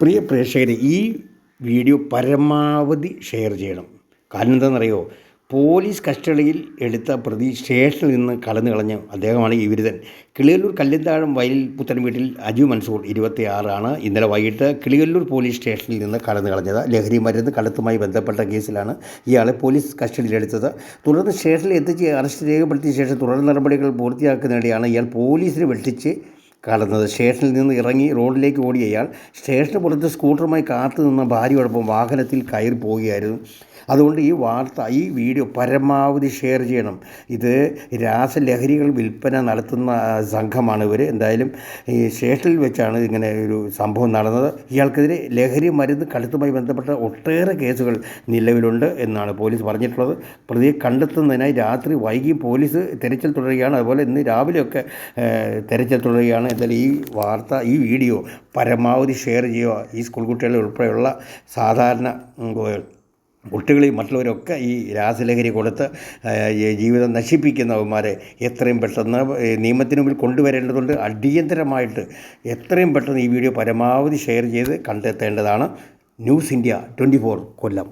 പ്രിയ പ്രേക്ഷകരെ ഈ വീഡിയോ പരമാവധി ഷെയർ ചെയ്യണം. കാരണം എന്താണെന്നറിയോ? പോലീസ് കസ്റ്റഡിയിൽ എടുത്ത പ്രതി സ്റ്റേഷനിൽ നിന്ന് കടന്നു കളഞ്ഞ അദ്ദേഹമാണ് ഈ വിരുദ്ധൻ കിളിയല്ലൂർ കല്ലിന്താഴം വയലിൽ പുത്തൻ വീട്ടിൽ അജു മൻസൂർ ഇരുപത്തിയാറാണ്. ഇന്നലെ വൈകിട്ട് കിളിയല്ലൂർ പോലീസ് സ്റ്റേഷനിൽ നിന്ന് കടന്നു കളഞ്ഞത്. ലഹരി മരുന്ന് കടത്തുമായി ബന്ധപ്പെട്ട കേസിലാണ് ഇയാളെ പോലീസ് കസ്റ്റഡിയിലെടുത്തത് തുടർന്ന് സ്റ്റേഷനിൽ എത്തിച്ച് അറസ്റ്റ് രേഖപ്പെടുത്തിയ ശേഷം തുടർ നടപടികൾ പൂർത്തിയാക്കുന്നതിനിടെയാണ് ഇയാൾ പോലീസിനെ വെട്ടിച്ച് കടന്നത്. സ്റ്റേഷനിൽ നിന്ന് ഇറങ്ങി റോഡിലേക്ക് ഓടിയ ഇയാൾ സ്റ്റേഷന് പുറത്ത് സ്കൂട്ടറുമായി കാത്തു നിന്ന ഭാര്യയോടൊപ്പം വാഹനത്തിൽ കയറി പോവുകയായിരുന്നു. അതുകൊണ്ട് ഈ വാർത്ത ഈ വീഡിയോ പരമാവധി ഷെയർ ചെയ്യണം. ഇത് രാസലഹരികൾ വിൽപ്പന നടത്തുന്ന സംഘമാണ് ഇവർ എന്തായാലും ഈ സ്റ്റേഷനിൽ വെച്ചാണ് ഇങ്ങനെ ഒരു സംഭവം നടന്നത്. ഇയാൾക്കെതിരെ ലഹരി മരുന്ന് കടത്തുമായി ബന്ധപ്പെട്ട ഒട്ടേറെ കേസുകൾ നിലവിലുണ്ട് എന്നാണ് പോലീസ് പറഞ്ഞിട്ടുള്ളത്. പ്രതിയെ കണ്ടെത്തുന്നതിനായി രാത്രി വൈകി പോലീസ് തെരച്ചിൽ തുടരുകയാണ്. അതുപോലെ ഇന്ന് രാവിലെയൊക്കെ തിരച്ചിൽ തെരച്ചിൽ തുടരുകയാണ് എന്തായാലും ഈ വാർത്ത ഈ വീഡിയോ പരമാവധി ഷെയർ ചെയ്യുക. ഈ സ്കൂൾ കുട്ടികളെ ഉൾപ്പെടെയുള്ള സാധാരണ കുട്ടികളിൽ മറ്റുള്ളവരൊക്കെ ഈ രാസലഹരി കൊടുത്ത് ജീവിതം നശിപ്പിക്കുന്നവന്മാരെ എത്രയും പെട്ടെന്ന് നിയമത്തിന് മുമ്പിൽ കൊണ്ടുവരേണ്ടതുണ്ട്. അടിയന്തരമായിട്ട് എത്രയും പെട്ടെന്ന് ഈ വീഡിയോ പരമാവധി ഷെയർ ചെയ്ത് കണ്ടെത്തേണ്ടതാണ്. News India twenty Kollam.